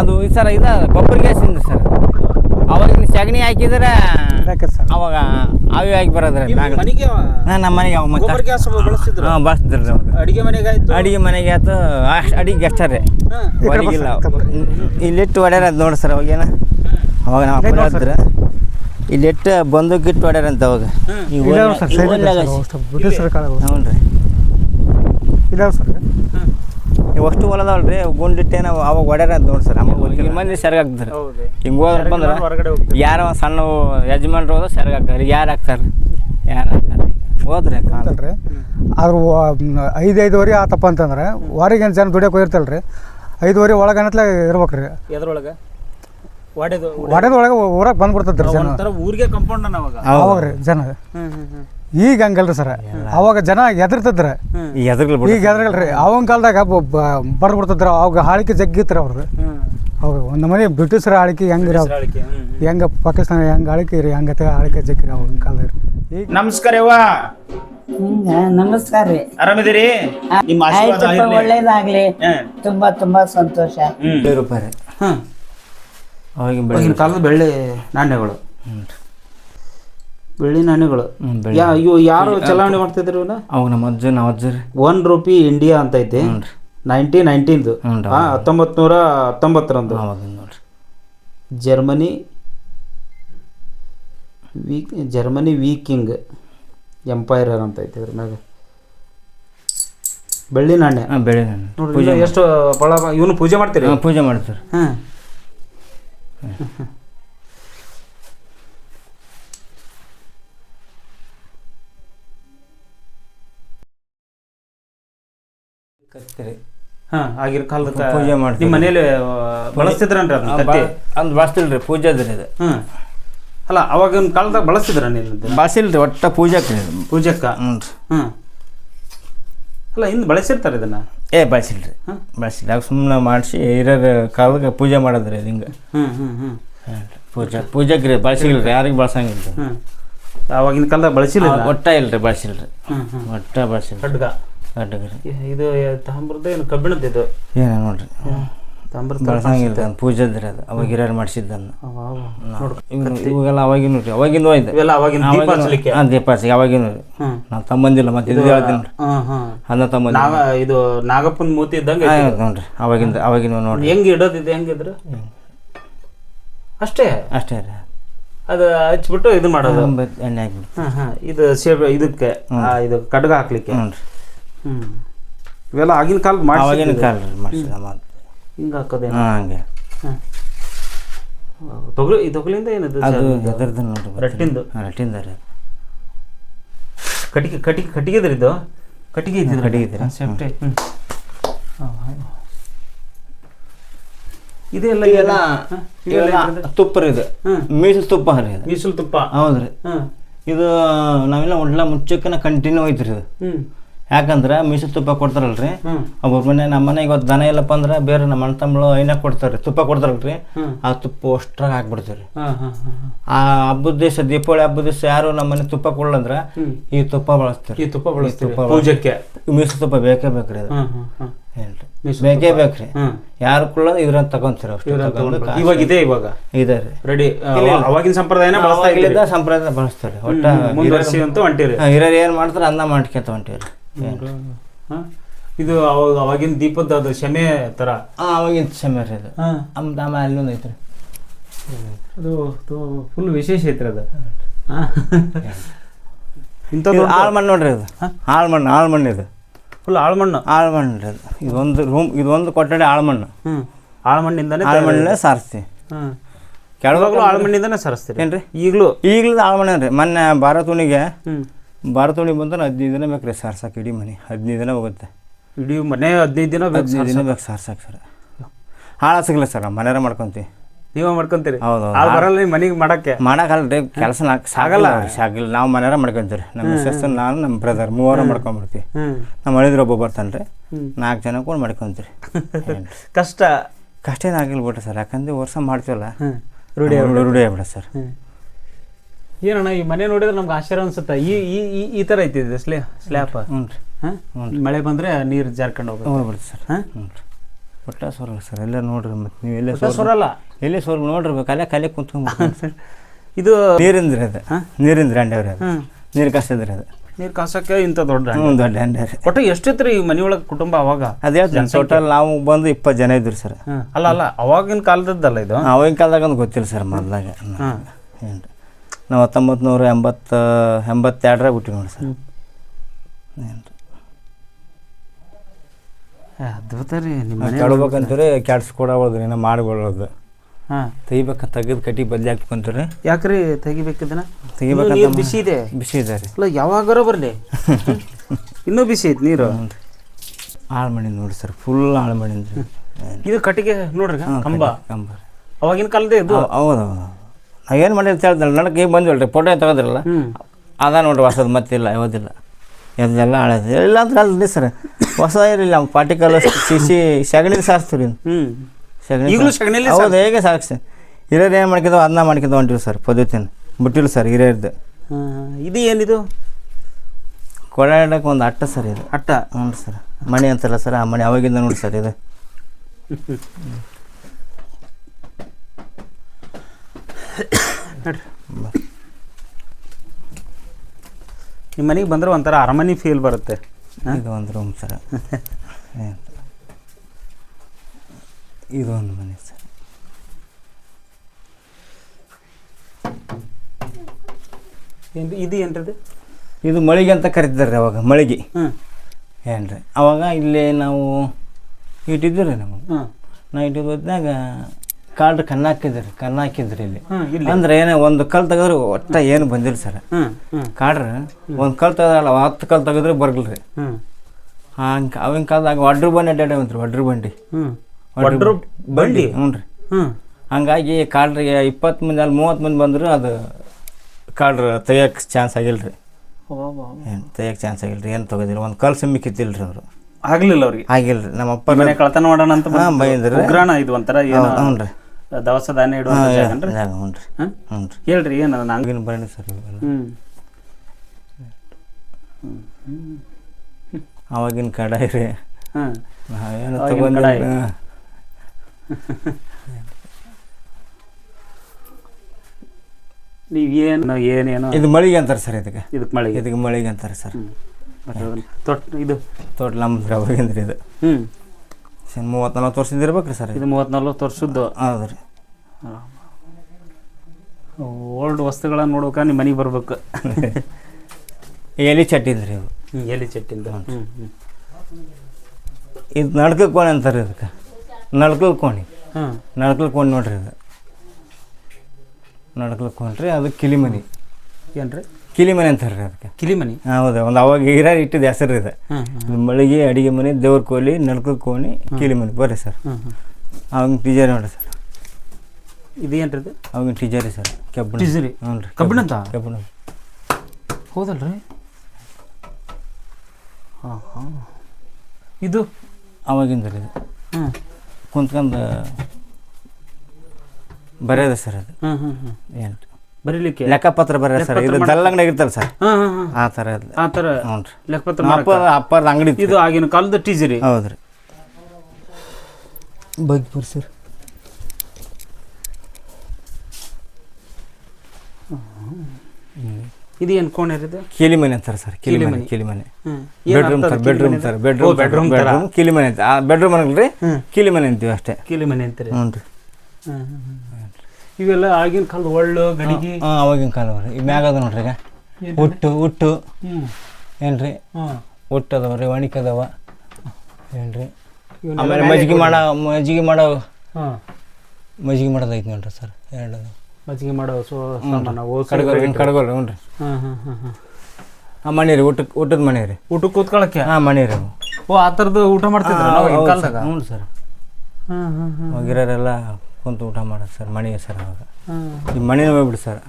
ಅದು ಸರ್ ಇದು ಗೊಬ್ಬರ ಗ್ಯಾಸಿಂದ ಸರ್. ಅವಾಗಿನ ಸಗಣಿ ಹಾಕಿದ್ರೆ ಸರ್? ಅವಾಗ ಆವಿ ಆಗಿ ಬರೋದ್ರ ಮನೆಗೆ ಹಾಂ ನಮ್ಮ ಮನೆಗೆ ಅವಾಗ ಮತ್ತೆ. ಗ್ಯಾಸ್ ಬಳಸ್ತಿದ್ರು? ಹಾಂ ಬಳಸ್ತಿದ್ರಿ ಅವಾಗ ಅಡಿಗೆ ಮನೆಗೆ ಆಯ್ತು? ಅಡಿಗೆ ಮನೆಗೆ ಆಯ್ತು. ಅಷ್ಟು ಅಡಿಗೆ ಅಷ್ಟೇ. ರೀ ಹಾ. ಹೊರಗಿಲ್ಲ. ಇಲ್ಲಿಟ್ಟು ಹೊಡ್ಯಾರ ಅದು ನೋಡಿ ಸರ್ ಅವಾಗೇನ ಅವಾಗ ನಾವು ಅಪ್ಪ ಹೇಳಿದ್ರ ಇಲ್ಲಿಟ್ಟು ಬಂದೂಕಿಟ್ಟು ಹೊಡ್ಯಾರ ಅಂತ ಅವಾಗ. ಹ್ಞೂ ರೀ ಇದಾವ ಸರ್? ಇವು ಅಷ್ಟು ಹೊಲದವಲ್ಲ ರೀ ಗುಂಡಿಟ್ಟೇನ ನಾವು ಅವಾಗ ಹೊಡ್ಯಾರ ಅಂತ ನೋಡಿ ಸರ್ ನಮ್ಮ ಮಂದಿ ಸೆರಗಾಗ್ತಾರೆ ಹೌದು. ಹಿಂಗೆ ಹೋದ್ರಪ್ಪ ಅಂದ್ರೆ ಹೊರಗಡೆ ಹೋಗ್ತಾರೆ. ಯಾರೋ ಒಂದು ಸಣ್ಣ ಯಜಮಾನ್ರು ಹೋದ್ರೆ ಸೆರಗಾಗ್ತಾರೆ ಯಾರು ಹಾಕ್ತಾರೆ? ಯಾರು ಹಾಕ್ತಾರೆ? ಹೋದ್ರೆ ಕಾಲ. ಅಂತಲ್ರಿ ಆದ್ರೂ ಐದು ಐದುವರೆ ಆತಪ್ಪ ಅಂತಂದ್ರೆ ವಾರಿಗೆ ಏನು ಜನ ದುಡಿಯೋಕೆ ಹೋಗಿರ್ತಲ್ರಿ ಐದುವರೆ ಒಳಗ ಇರ್ಬೇಕ್ರಿ. ಎದ್ರೊಳಗ? ಒಡೆದು ವಾಡದ ಒಳಗೆ ಊರಾಗ ಬಂದ್ಬಿಡ್ತದ್ರಿ ಜನ. ಊರಿಗೆ ಕಂಪೌಂಡ್ ಅವಾಗ. ಹೌದು. ಅವಾಗ ರೀ ಜನ. ಹ್ಮ್ ಹ್ಮ್ ಹ್ಮ್. ಈಗ ಹಂಗಲ್ರಿ ಸರ್. ಅವಾಗ ಜನ ಎದರ್ತಿದ್ರ ಈ ಎದುರುಗಳು ಈಗ ಎದ್ರಗಲ್ರಿ ಅವಾಗ ಕಾಲದಾಗ ಬರ್ದು ಬಿಡ್ತದ್ರ ಅವಾಗ ಹಾಳಿಕೆ ಜಗ್ಗಿತ್ರ ಅವ್ರದ್ದು ಅವಾಗ ಒಂದು ಮನೆ ಬ್ರಿಟಿಷರ ಆಳಿಕೆ ಹೆಂಗಿರ. ಹೆಂಗ ಪಾಕಿಸ್ತಾನ ಹೆಂಗ ಆಳಿಕೆ ರೀ ಹಂಗ ಆಳಿಕೆ ಜಗ್ಗಿರಿ ಅವಾಗಿನ ಕಾಲದಾಗ ಈಗ ನಮಸ್ಕಾರ ನಮಸ್ಕಾರ ರೀ. ಆರಾಮಿದ್ದೀರಿ? ನಿಮ್ಮ. ಒಳ್ಳೇದಾಗ್ಲಿ. ತುಂಬಾ ತುಂಬಾ ಸಂತೋಷ. ರೂಪಾಯಿ ಅವಾಗಿನ ಕಾಲದ ಬೆಳ್ಳಿ ನಾಣ್ಯಗಳು. ಹ್ಞೂ ಬೆಳ್ಳಿ ನಾಣ್ಯಗಳು ಯಾ ಇವು ಯಾರು ಚಲಾವಣೆ ಮಾಡ್ತಿದ್ರು ಇವನ್ನ ಅವಾಗ ನಮ್ಮ ಅಜ್ಜ ನಮ್ಮ ಅಜ್ಜ ರೀ ಒನ್ ರೂಪಿ ಇಂಡಿಯಾ ಅಂತ ಐತಿ ಹ್ಞೂ ನೈನ್ಟೀನ್ ನೈನ್ಟೀನ್ದು ಹ್ಞೂ ರೀ ಹತ್ತೊಂಬತ್ತು ನೂರ ಹತ್ತೊಂಬತ್ತರಂದು. ನೋಡ್ರಿ Germany week Germany Viking empire ಅಂತ ಐತಿ ಇದ್ರ ಮ್ಯಾಗ ಬೆಳ್ಳಿ ನಾಣ್ಯ ಹಾಂ ಬೆಳೆ ನೋಡ್ರಿ ಪೂಜೆ ಎಷ್ಟು ಬಹಳ ಇವನು ಪೂಜೆ ಮಾಡ್ತೀರಿ? ಪೂಜೆ ಮಾಡ್ತಾರೆ. ಹ್ಮ್. ಕತ್ರಿ ಹಾ ಆಗಿರ ಕಾಲದ ಪೂಜೆ ಮಾಡ್ತೀನಿ ನಿಮ್ಮ ಮನೇಲಿ ಬಳಸ್ತಿದ್ರನ್ರಿ ಅದನ್ನ ಕತ್ತಿ ಅಂದ್ ಬಳಸ್ತಿಲ್ರಿ ಪೂಜೆದ್ರಿ ಇದು. ಹ್ಮ್ ಅಲ್ಲ ಅವಾಗಿನ ಕಾಲದಾಗ ಬಳಸ್ತಿದ್ರ ನೀನು ಬಳಸಿಲ್ರಿ ಒಟ್ಟ ಪೂಜೆಗೆ ರೀ ಇದು. ಪೂಜೆಕ್ಕ? ಹ್ಞೂ ರೀ. ಹ್ಮ್ ಅಲ್ಲ ಇನ್ನು ಬಳಸಿರ್ತಾರೆ ಇದನ್ನ? ಏ ಬಳಸಿಲ್ರಿ. ಬಳಸಿಲ್ಲ. ಆಗ ಸುಮ್ಮನೆ ಮಾಡಿಸಿ ಹಿರಿಯರ ಕಾಲದಾಗ ಪೂಜೆ ಮಾಡೋದ್ರಿ ಇದು ಹಿಂಗೆ. ಹ್ಮ್ ಹ್ಮ್ ಹ್ಮ್. ಪೂಜೆ ಪೂಜೆಗೆ ರೀ ಬಳಸಿಲ್ರಿ ಯಾರಿಗೆ ಬಳಸಂಗಿಲ್ಲ ಹ್ಮ್. ಅವಾಗಿನ ಕಾಲದಾಗ ಬಳಸಿಲ್ಲ ಒಟ್ಟ ಇಲ್ರಿ ಬಳಸಿಲ್ರಿ. ಹ್ಮ್ ಹ್ಮ್. ಒಟ್ಟ ಬಳಸಿಲ್ಲ ಖಡ್ಗ. ಇದು ತಾಮ್ರದ ಏನು ಕಬ್ಬಿಣದ ಇದು? ಏನ ನೋಡ್ರಿ. ತಾಮ್ರದ ಬಳಸಂಗಿಲ್ಲ ಪೂಜೆದ್ರಿ ಅದು. ಅವಾಗ ಹಿರಿಯರು ಮಾಡಿಸಿದ್ದನ್ನು. ನೋಡು ಇವಾಗೆಲ್ಲ ಅವಾಗಿನ ರೀ ಅವಾಗಿಂದ ಹೋಯ್ತು. ಇವೆಲ್ಲ ಅವಾಗಿನ ದೀಪ ಹಚ್ಚಲಿಕ್ಕೆ ಹಾಂ ದೀಪ ಹಚ್ಚಿ ಅವಾಗಿನ ರೀ ನಾವು ತಮ್ಮಂದಿಲ್ಲ ಮತ್ತೆ ಇದು ಹೇಳ್ತೀನಿ ನೋಡ್ರಿ. ಅನ್ನ ತಮ್ಮಂದಿ ಇದು ನಾಗಪ್ಪನ ಮೂತಿ ಇದ್ದಂಗೆ. ನೋಡ್ರಿ. ಅವಾಗಿಂದ ಅವಾಗಿನ ನೋಡ್ರಿ. ಹೆಂಗ್ ಇಡೋದಿದೆ ಹೆಂಗಿದ್ರು? ಅಷ್ಟೇ? ಅಷ್ಟೇ ರೀ. ಅದು ಹಚ್ಬಿಟ್ಟು ಇದು ಮಾಡೋದು. ಎಣ್ಣೆ ಹಾಕಿ ಇದು ಸೇಬ್ ಇದಕ್ಕೆ ಇದು ಕಡ್ಗ ಹಾಕ್ಲಿಕ್ಕೆ. ಹ್ಞೂ ಹ್ಮ್. ಇವೆಲ್ಲ ಆಗಿನ ಕಾಲ ಮಾಡಿ ಅವಾಗಿನ ಕಾಲ ರೀ ಮಾಡಿಸಿದ ಮಾತು ಹಿಂಗ ಹಾಕೋದೇನು ಹಾಂ ಹಂಗೆ. ತೊಗಲಿ ಈ ತೊಗಲಿಂದ ಏನದು ಅದು ಗದರ್ದ ನೋಡ್ರಿ ರಟ್ಟಿಂದು? ರಟ್ಟಿಂದ ರೀ ಕಟ್ಟಿಗೆ ಕಟ್ಟಿಗೆ ಕಟ್ಟಿಗೆದ್ರಿ ಇದು? ಕಟ್ಟಿಗೆ ಇದ್ದಿದ್ದು ಕಟ್ಟಿಗೆ ಇದ್ರಿ ಸೇಫ್ಟಿ ಹ್ಞೂ ಇದೆಲ್ಲ ಇವೆಲ್ಲ ತುಪ್ಪ ರೀ ಇದು. ಹ್ಮ್. ಮೀಸಲು ತುಪ್ಪ ರೀ ಇದು. ಮೀಸಲು ತುಪ್ಪ? ಹೌದು ರೀ ಹ್ಮ್ ಇದು ನಾವೆಲ್ಲ ಒಡ್ಲ ಮುಚ್ಚಕ್ಕನ ಕಂಟಿನ್ಯೂ ಐತ್ರಿ ಇದು. ಹ್ಮ್. ಯಾಕಂದ್ರೆ ಮೀಸು ತುಪ್ಪ ಕೊಡ್ತಾರಲ್ರಿ? ಒಬ್ಬರ ಮನೆ ನಮ್ಮ ಮನೆ ಇವತ್ತು ದನ ಇಲ್ಲಪ್ಪ ಅಂದ್ರೆ ಬೇರೆ ನಮ್ಮ ಅಣ್ಣ ತಮ್ಮಳು ಐನ ಕೊಡ್ತಾರೆ ತುಪ್ಪ ಕೊಡ್ತಾರಲ್ರಿ? ಆ ತುಪ್ಪ ಅಷ್ಟ್ರಾಗ ಹಾಕ್ಬಿಡ್ತಾರೆ. ಆ ಹಬ್ಬದ ದಿವಸ ದೀಪಾವಳಿ ಹಬ್ಬದ ದಿವಸ ಯಾರು ನಮ್ಮ ಮನೆ ತುಪ್ಪ ಕೊಡ್ಲಂದ್ರ. ಈ ತುಪ್ಪ ಬಳಸ್ತಾರೆ. ಈ ತುಪ್ಪ ಬಳಸ್ತಾರೆ. ಪೂಜೆಗೆ ತುಪ್ಪ ಬೇಕೇ ಬೇಕ್ರಿ ಅದು. ಬೇಕೇ ಬೇಕ್ರಿ. ಯಾರು ಕೊಡ್ಲ ಇದ್ರಂತ ತಗೊಂತೀರ ಇವಾಗ ಇದೆ ಇವಾಗ. ಇದೆ ರೀ. ರೆಡಿ ಅವಾಗಿನ ಸಂಪ್ರದಾಯನ ಬಳಸ್ತಾ ಇದ್ದೀರಿ. ಸಂಪ್ರದಾಯ ಬಳಸ್ತಾರೆ. ಒಟ್ಟ ಮುಂದುವರಿಸಿ ಅಂತ ಹೊಂಟಿರಿ. ಹಿರಿಯರು ಏನು ಮಾಡ್ತಾರೆ ಅನ್ನ ಮಾಡ್ಕೊಂತ ಹೊಂಟೀವಿ ಹಾ? ಇದು ಅವಾಗ ಅವಾಗಿನ ದೀಪದ ಅದು ಶಮೆ ತರ. ಹಾಂ ಅವಾಗಿನ ಶಮೆ ರೀ ಇದು ನಮ್ಮ ಅಲ್ಲೊಂದು ಐತ್ರಿ. ಅದು ಫುಲ್ ವಿಶೇಷ ಐತ್ರಿ ಅದು. ಇಂಥದ್ದು ಆಳು ಮಣ್ಣು ನೋಡ್ರಿ ಅದು ನೋಡ್ರಿ ಮಣ್ಣು ಆಳು ಮಣ್ಣು ಇದು. ಫುಲ್ ಆಳ್ಮಣ್ಣು. ಆಳ್ಮಣ್ಣು ರೀ ಇದು ಇದೊಂದು ರೂಮ್ ಇದೊಂದು ಕೊಠಡಿ ಆಳ್ಮಣ್ಣು. ಹ್ಮ್. ಆಳ್ಮಣ್ಣಿಂದಾನೆ ಆಳ್ಮಣ್ಣಲ್ಲೇ ಸಾರಿಸ್ತೀವಿ ಹ್ಮ್ ಕೆಳಗೆ ಮಣ್ಣಿಂದಲೇ ಸಾರಿಸ್ತೀರಿ. ಏನು ರೀ ಈಗಲೂ? ಈಗಲೂ ಆಳ್ಮಣ್ಣ ರೀ. ಮೊನ್ನೆ ಭಾರತುಣಿಗೆ ಹ್ಮ್. ಭಾರತುಣಿ ಬಂದ್ರೆ ಹದಿನೈದು ದಿನ ಬೇಕು ರೀ ಸಾರ್ಸಕ್ಕೆ ಇಡೀ ಮನೆ. ಹದಿನೈದು ದಿನ ಹೋಗುತ್ತೆ. ಇಡೀ ಮನೆ ಹದಿನೈದು ದಿನ ಬೇಕು ಹದಿನೈದು ದಿನ ಬೇಕು ಸಾರ್ಸಕ್ಕೆ ಸರ್. ಹಾಳು ಸಿಗಲ್ಲ ಸರ್ ನಾವು ಮನೆಯಾರ ಮಾಡ್ಕೊತೀವಿ. ನೀವೇ ಮಾಡ್ಕೊಂತೀರಿ? ಹೌದು ಬರಲ್ಲ ನಿಮ್ಮ ಮನೆಗೆ ಮಾಡೋಕ್ಕೆ? ಮಾಡೋಕ್ಕಲ್ಲ ರೀ ಕೆಲಸ ಸಾಗಲ್ಲ ಸಾಗಿಲ್ಲ ನಾವು ಮನೆಯಾರ ಮಾಡ್ಕೊಂತೀವಿ ರೀ ನಮ್ಮ ಮಿಸ್ಸಸ್ ನಾನು ನಮ್ಮ ಬ್ರದರ್ ಮೂವರ ಮಾಡ್ಕೊಂಬಿಡ್ತೀವಿ. ನಮ್ಮ ಅಳಿದ್ರ ಒಬ್ಬ ಬರ್ತಾನೆ ರೀ ನಾಲ್ಕು ಜನ ಕೂಡ ಮಾಡ್ಕೊಂತೀರಿ ಕಷ್ಟ. ಕಷ್ಟ ಏನಾಗಿಲ್ಲ ಆಗಿಲ್ಲ ಬಿಟ್ರಿ ಸರ್. ಯಾಕಂದ್ರೆ ವರ್ಷ ಮಾಡ್ತೀವಲ್ಲ? ರೂಢಿ ರೂಢಿ ಆಗ್ಬಿಡ ಸರ್. ಏನಣ್ಣ ಈ ಮನೆ ನೋಡಿದ್ರೆ ನಮ್ಗೆ ಆಶ್ಚರ್ಯ ಅನ್ಸುತ್ತೆ? ಈ ಈ ಈ ಈ ಥರ ಐತಿದೆ ಸ್ಲೇ ಸ್ಲ್ಯಾಪ್. ಹ್ಞೂ ರೀ. ಹಾಂ? ಮಳೆ ಬಂದರೆ ನೀರು ಜಾರ್ಕೊಂಡು ಹೋಗುತ್ತೆ. ಹೋಗ್ಬಿಡ್ತು ಸರ್. ಹಾಂ? ಹ್ಞೂ ರೀ. ಒಟ್ಟ ಸೋರಲ್ಲ ಸರ್. ಎಲ್ಲ ನೋಡ್ರಿ ಮತ್ತೆ ನೀವು ಎಲ್ಲೇ ಸೋರಲ್ಲ? ಎಲ್ಲಿ ಎಲ್ಲೇ ಸೋರ್ ನೋಡ್ರಿ ಕಲೆ ಕಲೆ ಕುಂತ್ಕೊಂಡ್ ಇದು ನೀರಿಂದ್ರಿ ಅದು. ನೀರಿಂದ್ರಿ ಅಂಡವ್ರಿ ಅದು. ನೀರು ಕಾಸಿದ್ರಿ ಅದು. ನೀರು ಕಾಸಕ್ಕೆ ಇಂಥ ದೊಡ್ಡ ದೊಡ್ಡ ಒಟ್ಟು ಎಷ್ಟಿತ್ರಿ ಈ ಮನೆಯೊಳಗೆ ಕುಟುಂಬ ಅವಾಗ? ಅದೇ ಟೋಟಲ್ ನಾವು ಬಂದು ಇಪ್ಪತ್ತು ಜನ ಇದ್ರಿ ಸರ್. ಅಲ್ಲ ಅಲ್ಲ ಅವಾಗಿನ ಕಾಲದದ್ದಲ್ಲ ಇದು? ಅವಾಗಿನ ಕಾಲದಾಗ ಗೊತ್ತಿಲ್ಲ ಸರ್ ಮೊದಲಾಗ. ಹಾಂ. ಏನು ರೀ ನಾವು ಹತ್ತೊಂಬತ್ತು ನೂರ ಎಂಬತ್ತು ಎಂಬತ್ತೆರಡರಾಗ ಹುಟ್ಟಿ ನೋಡಿ ಸರ್. ಏನು ಅದ್ಭುತ ರೀ ನಿಮ್ಮ ಕೆಡ್ಬೇಕಂತೀರಿ ಕೆಡ್ಸ್ಕೊಡೋದು ಏನೋ ಮಾಡ್ಕೊಳ್ಳೋದು. ಹಾಂ. ತೆಗಿಬೇಕ ತೆಗೆದು ಕಟ್ಟಿ ಬದಲಿ ಹಾಕ್ಬೇಕಂತೀರಿ ಯಾಕ್ರಿ ತೆಗಿಬೇಕಿದನ ತೆಗಿಬೇಕಂತ ಬಿಸಿ ಇದೆ. ಬಿಸಿ ಇದೆ ರೀ. ಅಲ್ಲ ಯಾವಾಗಾರ ಬರಲಿ. ಇನ್ನೂ ಬಿಸಿ ಐತೆ ನೀರು. ಹಾಳು ಮಾಡಿ ನೋಡಿ ಸರ್ ಫುಲ್ ಹಾಳು ಮಾಡಿದ್ ರೀ ಇದು ಕಟ್ಟಿಗೆ ನೋಡ್ರಿ ಕಂಬ. ಕಂಬ ಅವಾಗಿನ ಕಾಲದೇ ಇದು? ಹೌದು ಹೌದು. ನಾ ಏನು ಮಾಡಿ ಅಂತ ಹೇಳ್ತಾರೆ ನನಗೆ ಈಗ ಬಂದಿವಲ್ಲ ರೀ ಫೋಟೋ ತೆಗೆದ್ರಲ್ಲ ಅದ ನೋಡ್ರಿ ಹೊಸದು ಮತ್ತಿಲ್ಲ ಯಾವುದಿಲ್ಲ. ಎಲ್ಲ ಹಳೇದು. ಇಲ್ಲ ಅಂದ್ರೆ ಅಲ್ರಿ ಸರ್ ಹೊಸ ಇರಲಿಲ್ಲ ನಮ್ಮ ಸಿ ಸಿಸಿ ಸಗಣಿ ಸಾರಿಸ್ತೀವಿ ಹ್ಮ್. ಸಗಣಿ ಹೌದು ಹೇಗೆ ಸಾಕ್ಸಿ ಹಿರಿಯರು ಏನು ಮಾಡ್ಕಿದ್ದೋ ಅದನ್ನ ಮಾಡ್ಕೊಂಡು ಹೊಂಟಿವಿ ಸರ್ ಪದ್ಧತಿನ. ಬಿಟ್ಟಿಲ್ಲ ಸರ್ ಹಿರಿಯರ್ದು. ಇದು ಏನಿದು? ಕೊಡಾಡಕ್ಕೆ ಒಂದು ಅಟ್ಟ ಸರ್ ಇದು. ಅಟ್ಟ. ಹ್ಞೂ ಸರ್ ಮಣಿ ಅಂತಲ್ಲ ಸರ್ ಆ ಮಣಿ ಅವಾಗಿಂದ ನೋಡಿ ಸರ್ ಇದು. ನೋಡ್ರಿ ನಿಮ್ಮ ಮನೆಗೆ ಬಂದ್ರೆ ಒಂಥರ ಅರಮನೆ ಫೀಲ್ ಬರುತ್ತೆ ಇದು ಒಂದು ರೂಮ್ ಸರ್? ಇದು ಒಂದು ಮನೆ ಸರ್. ಏನು ಇದು ಏನ್ರಿ ಇದು ಮಳಿಗೆ ಅಂತ ಕರಿತಿದ್ದಾರೆ ಅವಾಗ ಮಳಿಗೆ. ಹ್ಞೂ ಏನು ರೀ ಅವಾಗ ಇಲ್ಲಿ ನಾವು ಇಟ್ಟಿದ್ದೀವಿ ರೀ ನಮಗೆ. ಹ್ಞೂ ನಾ ಇಟ್ಟಿದ್ದು ಹೊತ್ನಾಗ ಕಾಲ್ರಿ ಕನ್ನಾಕಿದ್ರಿ ಹಾಕಿದ್ರಿ ಇಲ್ಲಿ. ಅಂದ್ರೆ ಏನೇ ಒಂದು ಕಲ್ ತೆಗೆದ್ರೆ ಒಟ್ಟ ಏನು ಬಂದಿಲ್ಲ ಸರ್. ಕಾಡ್ರ ಒಂದು ಕಲ್ ತೆಗೆದ್ರಲ್ಲ ಹತ್ತು ಕಲ್ ತೆಗೆದ್ರೆ ಬರ್ಗಲ್ರಿ ಹಂಗೆ ಅವಿನ ಕಾಲದಾಗ ಒಡ್ರು ಬಂಡಿ ಅಡ್ಡಾಡವಂತ್ರಿ ಒಡ್ರು ಬಂಡಿ. ಹ್ಞೂ ಒಡ್ರು ಬಂಡಿ. ಹ್ಞೂ ರೀ. ಹಂಗಾಗಿ ಕಾಡ್ರಿಗೆ ಇಪ್ಪತ್ತು ಮಂದಿ ಅಲ್ಲಿ ಮೂವತ್ತು ಮಂದಿ ಬಂದ್ರು ಅದು ಕಾಡ್ರ ತೆಗಿಯೋಕೆ ಚಾನ್ಸ್ ಆಗಿಲ್ಲ ರೀ ಏನು ತೆಗಿಯೋಕೆ ಚಾನ್ಸ್ ಆಗಿಲ್ಲ ರೀ ಏನು ತೊಗೋದಿಲ್ಲ ಒಂದು ಕಲ್ ಸಿಮ್ಮಿಕ್ಕಿತ್ತಿಲ್ಲ ರೀ ಅವರು. ಆಗ್ಲಿಲ್ಲ ಅವ್ರಿಗೆ. ಆಗಿಲ್ಲ ರೀ ನಮ್ಮ ಅಪ್ಪ ಮನೆ ಕಳ್ತನ ಮಾಡೋಣ ಅಂತ ಬೈದ್ರಿ. ಉಗ್ರಾಣ ಇದು ಒಂಥರ ಏನು ಹ್ಞೂ ರೀ. ದವಸ ಧಾನ್ಯ ಇಡುವ ಜಾಗನ್ರಿ ಹೇಳ್ರಿ ಏನು ನಂಗೆ ಆಗಿನ ಬರಣಿ ಸರ್ ಹ್ಞೂ ಅವಾಗಿನ ಕಡಾಯಿ ರೀ. ಹಾಂ. ನಾವೇನು ತಗೊಂಡಿಲ್ಲ. ಕಡಾಯಿ. ನೀವು ಏನು ಏನೇನೋ ಇದು ಮಳಿಗೆ ಅಂತಾರೆ ಸರ್ ಇದಕ್ಕೆ. ಇದಕ್ಕೆ ಮಳಿಗೆ. ಇದಕ್ಕೆ ಮಳಿಗೆ ಅಂತಾರೆ ಸರ್. ತೊಟ್ ಇದು ತೋಟ ನಮ್ದು ಅವಾಗಿಂದ ರೀ ಇದು. ಹ್ಞೂ ಸರ್ ಮೂವತ್ತು ನಲ್ವತ್ತು ವರ್ಷದ ಇರ್ಬೇಕು ರೀ ಸರ್ ಇದು ಮೂವತ್ತು ನಲ್ವತ್ತು ವರ್ಷದ್ದು ಹೌದು ರೀ ಓಲ್ಡ್ ವಸ್ತುಗಳನ್ನ ನೋಡ್ಬೇಕಾ ನಿಮ್ಮ ಮನೆಗೆ ಬರ್ಬೇಕು ಎಲಿ ಚಟ್ಟಿದ್ರಿ ರೀ ಇದು ಎಲೆ ಚಟ್ಟಿಂದ ಹ್ಞೂ ಹ್ಞೂ ಇದು ನಡ್ಕಲ್ ಕೋಣೆ ಅಂತಾರೆ ಇದಕ್ಕೆ ನಡ್ಕಲ್ ಕೋಣೆ ಹಾಂ ನಡ್ಕಲ್ ಕೋಣೆ ನೋಡ್ರಿ ಇದು ನಡ್ಕಲ್ ಕೋಣ್ರಿ ರೀ ಅದು ಕಿಲಿಮನಿ ಏನು ರೀ ಕಿಲಿಮನಿ ಅಂತಾರೆ ರೀ ಅದಕ್ಕೆ. ಕಿಲಿ ಮನೆ ಹೌದು. ಒಂದು ಅವಾಗ ಹಿರಿಯರು ಇಟ್ಟಿದ್ದು ಹೆಸರು ಇದೆ. ಮಳಿಗೆ ಅಡಿಗೆ ಮನೆ ದೇವ್ರ ಕೋಲಿ ನಲ್ಕ ಕೋಣಿ ಕಿಲಿಮನಿ. ಬರ್ರಿ ಸರ್. ಅವಂಗೆ ಟೀಚರ್ ನೋಡ್ರಿ ಸರ್. ಇದು ರೀ ಇದು ಅವಾಗ ಟೀಚರಿ ಸರ್. ಕಬ್ಬಿಣ ಟೀಚರಿ? ಹ್ಞೂ ರೀ ಅಂತ? ಕಬ್ಬಿಣ ಹೌದಲ್ರಿ? ಹಾಂ ಹಾಂ. ಇದು? ಅವಾಗಿಂದ ರೀ ಇದು. ಹ್ಞೂ ಕುಂತ್ಕೊಂಡು ಬರೆಯೋದು ಸರ್ ಅದು. ಹ್ಞೂ ಹ್ಞೂ ಏನು ಬರೀಲಿಕ್ಕೆ? ಲೆಕ್ಕಪತ್ರ ಬರೆಯೋದು ಸರ್ ಇದು ದಲ್ಲಂಗಡಿ ಇರ್ತಲ್ಲ ಸರ್. ಹಾಂ ಹಾಂ ಹಾಂ. ಆ ಥರ ಆ ಥರ ಹ್ಞೂ ಲೆಕ್ಕಪತ್ರ ಅಪ್ಪ? ಅಪ್ಪರ ಅಂಗಡಿ ಇದು ಆಗಿನ ಕಾಲದ ಟೀಜಿರಿ ಹೌದು ರೀ. ಬಗ್ಗೆ ಇದು ಏನು ಕೋಣೆ ರೀ ಇದು? ಕೀಲಿ ಮನೆ ಅಂತಾರೆ ಸರ್ ಕೀಲಿ ಮನೆ. ಕೀಲಿ ಮನೆ ಹ್ಮ್. Bedroom sir bedroom sir bedroom bedroom ತರ. ಬೆಡ್ರೂಮ್ ಕೀಲಿ ಮನೆ ಅಂತ. ಆ ಬೆಡ್ರೂಮ್ ಅನ್ನಲ್ರಿ ಹ್ಮ್. ಕೀಲಿ ಮನೆ ಅಂತೀವಿ ಅಷ್ಟೇ. ಕೀಲಿ ಮನೆ ಅಂತೀರಿ. ಹ್ಞೂ ರೀ. ಹ್ಮ್. ಇವೆಲ್ಲ ಆಗಿನ ಕಾಲದ ಒಳ್ಳು ಗಡಿಗೆ. ಹಾಂ ಅವಾಗಿನ ಕಾಲ ರೀ ಮ್ಯಾಗ ಅದ ನೋಡ್ರಿ ಈಗ. ಹುಟ್ಟು ಹುಟ್ಟು. ಏನ್ರಿ? ಹಾಂ. ಹುಟ್ಟು ಅದಾವ ರೀ ಒಣಿಕೆ ಅದಾವ ಏನು ರೀ ಆಮೇಲೆ ಮಜ್ಜಿಗೆ ಮಾಡೋ ಮಜ್ಜಿಗೆ ಮಾಡೋ ಹಾಂ. ಮಜ್ಜಿಗೆ ಮಾಡೋದು ಐತೆ ನೋಡ್ರಿ ಸರ್ ಎರಡು. ಅದಾವ ಮಜ್ಜಿಗೆ ಮಾಡೋ ಸೊ ಸಾಮಾನು ಓಸು ಕಡ್ಗೋಲ್ ಪ್ಯಾಕೆಟ್. ಕಡ್ಗೋಲ್ ಹ್ಞೂ ರೀ. ಹಾಂ ಹಾಂ ಹಾಂ ಹಾಂ. ಆ ಮನೆ ರೀ ಊಟಕ್ಕೆ ಊಟದ ಮನೆ ರೀ. ಊಟಕ್ಕೆ ಕೂತ್ಕೊಳ್ಳೋಕ್ಕೆ ಹಾಂ ಮನೆ ರೀ. ಓ ಆ ಥರದ್ದು ಊಟ ಮಾಡ್ತಿದ್ರು ನಾವು ಕಾಲದಾಗ? ಹ್ಞೂ ಸರ್. ಹಾಂ ಹಾಂ ಹಾಂ. ಹೋಗಿರೋರೆಲ್ಲ ಕುಂತು ಊಟ ಮಾಡೋದು ಸರ್ ಮನೆಗೆ ಸರ್ ಅವಾಗ ಈ ಮನೆನೇ ಹೋಗ್ಬಿಡಿ ಸರ್.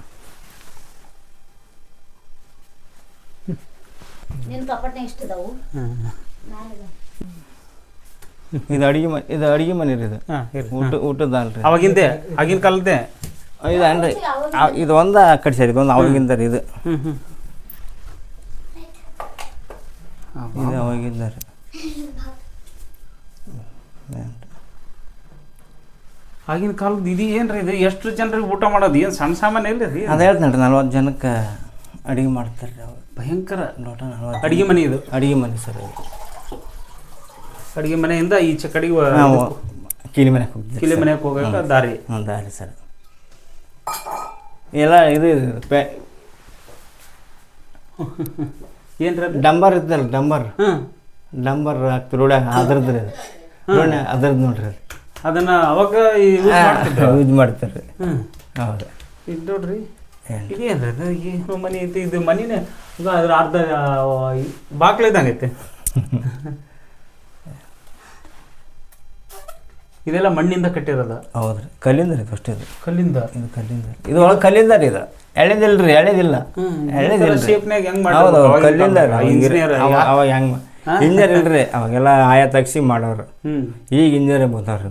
ಇದು ಅಡಿಗೆ ಮನೆ ಇದು ಅಡಿಗೆ ಮನೆ ರೀ ಇದು. ಊಟ ಊಟದ ಅಲ್ರಿ ಅವಾಗಿಂದೆ ಆಗಿನ ಕಾಲದ್ದೆ? ಇದು ಅನ್ರಿ. ಇದು ಒಂದ ಕಡೆ ಸರ್ ಇದೊಂದು ಅವಾಗಿಂದ ರೀ ಇದು. ಇದು ಅವಾಗಿಂದ ರೀ. ಆಗಿನ ಕಾಲದ ಇದು ಏನ್ರಿ ಇದು? ಎಷ್ಟು ಜನರಿಗೆ ಊಟ ಮಾಡೋದು? ಏನು ಸಣ್ಣ ಸಾಮಾನ್ಯ ಇಲ್ಲ ರೀ ಅದು ಹೇಳ್ತೀನಿ ರೀ ನಲ್ವತ್ತು ಜನಕ್ಕೆ ಅಡುಗೆ ಮಾಡ್ತಾರೆ ರೀ ಅವ್ರು. ಭಯಂಕರ. ಲೋಟ ನಲ್ವತ್ತು ಅಡುಗೆ ಮನೆ ಇದು? ಅಡುಗೆ ಮನೆ ಸರ್ ಅಡುಗೆ ಅಡಿಗೆ ಮನೆಯಿಂದ ಈಚೆ ಕಡೆಗೆ ನಾವು ಕೀಲಿ ಮನೆಗೆ ಹೋಗ್ತೀವಿ ಕೀಲಿ ಮನೆಗೆ ಹೋಗಕ್ಕೆ ದಾರಿ. ಹ್ಞೂ ದಾರಿ ಸರ್. ಎಲ್ಲ ಇದು ಪೆ ಏನ್ರ ಡಂಬರ್ ಇದ್ದಲ್ಲ ಡಂಬರ್. ಹ್ಞೂ ಡಂಬರ್ ಹಾಕ್ತಿರಿ ರೋಡ್ಯಾಗ ಅದ್ರದ್ದು ರೀ ಅದ್ರದ್ದು ನೋಡ್ರಿ ಅದು. ಅದನ್ನ ಅವಾಗ ಯೂಸ್ ಮಾಡ್ತಾರೆ. ಹೌದು. ಇದು ನೋಡ್ರಿ. ಮನಿ ಐತಿ ಇದು ಮನಿನೇ. ಅದ್ರ ಅರ್ಧ ಬಾಕ್ಲ ಇದ್ದಂಗೆ ಇದೆಲ್ಲ ಮಣ್ಣಿಂದ ಕಟ್ಟಿರೋದ? ಹೌದ್ರಿ. ಕಲ್ಲಿಂದ ರೀ ಫಸ್ಟ್ ಇದು. ಕಲ್ಲಿಂದ? ಇದು ಕಲ್ಲಿಂದ ಇದು ಒಳಗೆ ಕಲ್ಲಿಂದ ರೀ ಇದು. ಎಳೆದಿಲ್ಲ ರೀ ಎಳೆದಿಲ್ಲ ಎಳೆದಿಲ್ಲ ಶೇಪ್ನಾಗ ಹೆಂಗ್ ಹೌದು ಕಲ್ಲಿಂದ ಇಂಜಿನಿಯರ್ ಅವಾಗ ಹೆಂಗ್ ಇಂಜಿನಿಯರ್ ಇಲ್ರಿ. ಅವಾಗೆಲ್ಲ ಆಯಾ ತಗ್ಸಿ ಮಾಡೋರು. ಹ್ಮ್. ಈಗ ಇಂಜಿನಿಯರ್ ಬಂದವ್ರಿ.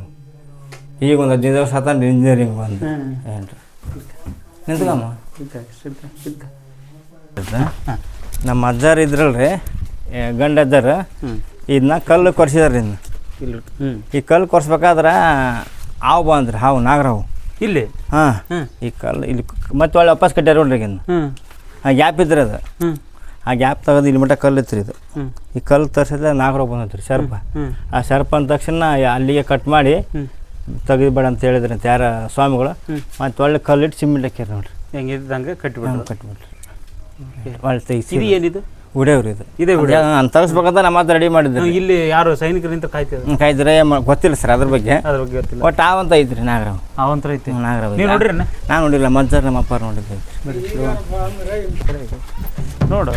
ಈಗ ಒಂದು ಹದಿನೈದು ವರ್ಷ ಆತ ಇಂಜಿನಿಯರಿಂಗ್ ಬಂದು. ಏನು ರೀ ನಿಂತ್ಕಮ್ಮ. ನಮ್ಮ ಅಜ್ಜಾರು ಇದ್ರಲ್ಲ ರೀ ಗಂಡ ಅಜ್ಜಾರು. ಇದನ್ನ ಕಲ್ಲು ಕೊರ್ಸಿದಾರೆ ಇನ್ನು ಈ ಕಲ್ಲು ಕೊರ್ಸ್ಬೇಕಾದ್ರೆ ಹಾವು ಬಂದ್ರಿ ಹಾವು ನಾಗರಾವು ಇಲ್ಲಿ? ಹಾಂ. ಈ ಕಲ್ಲು ಇಲ್ಲಿ ಮತ್ತೆ ಒಳ್ಳೆ ವಾಪಸ್ ಕಟ್ಟ್ಯಾರ ನೋಡ್ರಿ ಈಗ ಆ ಗ್ಯಾಪ್ ಇದ್ರಿ ಅದು. ಆ ಗ್ಯಾಪ್ ತೆಗೆದು ಇಲ್ಲಿ ಮಟ್ಟ ಕಲ್ಲು ಇತ್ತು ಇದು. ಈ ಕಲ್ಲು ತರ್ಸಿದ್ರೆ ನಾಗರಾವ್ ಬಂದ್ರಿ ಸರ್ಪ ಹ್ಮ್. ಆ ಸರ್ಪ ಅಂದ ತಕ್ಷಣ ಅಲ್ಲಿಗೆ ಕಟ್ ಮಾಡಿ ತೆಗಿಬೇಡ ಅಂತ ಹೇಳಿದ್ರೆ ಅಂತ ಯಾರ ಸ್ವಾಮಿಗಳು? ಮತ್ತೆ ಒಳ್ಳೆ ಕಲ್ಲಿಟ್ಟು ಸಿಮೆಂಟ್ ಹಾಕ್ಯಾರ ನೋಡ್ರಿ. ಹೆಂಗಿದ್ದಂಗೆ ಕಟ್ಟಿಬಿಟ್ಟು ಹಂಗೆ ಕಟ್ಬಿಟ್ರಿ ಒಳ್ಳೆ ತೆಗಿಸಿ ಇದು ಏನಿದು? ಉಡೇವ್ರಿ ಇದು. ಇದೇ ಉಡೆ. ಅಂತ ತರಿಸ್ಬೇಕಂತ ನಮ್ಮ ಹತ್ರ ರೆಡಿ ಮಾಡಿದ್ರು ಇಲ್ಲಿ ಯಾರು ಸೈನಿಕರು ನಿಂತ ಕಾಯ್ತಿದ್ರು ಹ್ಮ್, ಗೊತ್ತಿಲ್ಲ ಸರ್ ಅದ್ರ ಬಗ್ಗೆ. ಅದ್ರ ಬಗ್ಗೆ ಗೊತ್ತಿಲ್ಲ. ಒಟ್ಟು ಆವಂತ ಐತ್ರಿ ನಾಗರಾವ್. ಆವಂತ ಐತಿ. ನಾಗರಾವ್ ನೀವು ನೋಡ್ರಿ ನಾನು ನೋಡಿಲ್ಲ ಮಜ್ಜರ್ ನಮ್ಮ ಅಪ್ಪ ನೋಡಿದ್ದೆ ನೋಡು.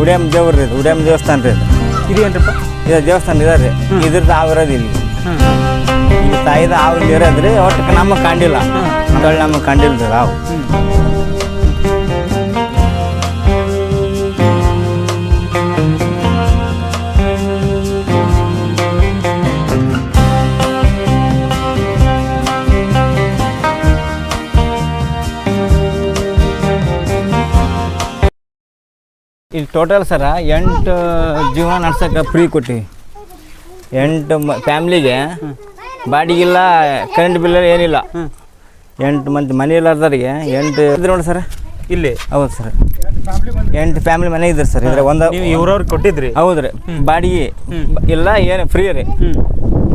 ಉಡ್ಯಾಮ್ ದೇವ್ರಿ ಇದು ಉಡ್ಯಾಮ್ ದೇವಸ್ಥಾನ ರೀ ಇದು. ಇದೇನ್ರಪ್ಪ ಇದು ದೇವಸ್ಥಾನ ಇದಾರೆ ರೀ. ಇದ್ರದ್ದು ಆಗಿರೋದು ಇಲ್ಲಿ. ಇಲ್ಲಿ ತಾಯಿದ ಹಾವು ಇಲ್ಲಿ ಇರೋದ್ರಿ ಒಟ್ಟು ನಮಗೆ ಕಂಡಿಲ್ಲ. ಅಂತೇಳಿ ನಮಗೆ ಕಂಡಿಲ್ಲ ರೀ ಹಾವು. ಇಲ್ಲಿ ಟೋಟಲ್ ಸರ ಎಂಟು ಜೀವನ ನಡ್ಸಕ್ಕೆ ಫ್ರೀ ಕೊಟ್ಟಿವಿ ಎಂಟು ಮ ಫ್ಯಾಮ್ಲಿಗೆ ಬಾಡಿಗಿಲ್ಲ ಕರೆಂಟ್ ಬಿಲ್ ಏನಿಲ್ಲ. ಎಂಟು ಮಂದಿ ಮನೆ ಇಲ್ಲಾರ್ದವ್ರಿಗೆ ಎಂಟು ಇದ್ರೆ ನೋಡಿ ಸರ್. ಇಲ್ಲಿ? ಹೌದು ಸರ್. ಎಂಟು ಫ್ಯಾಮಿಲಿ ಮನೆ ಇದ್ರಿ ಸರ್. ಇದ್ರೆ ಒಂದು ನೀವು ಇವ್ರವ್ರಿಗೆ ಕೊಟ್ಟಿದ್ರಿ? ಹೌದು ರೀ. ಬಾಡಿಗೆ ಇಲ್ಲ ಏನು ಫ್ರೀ ರೀ.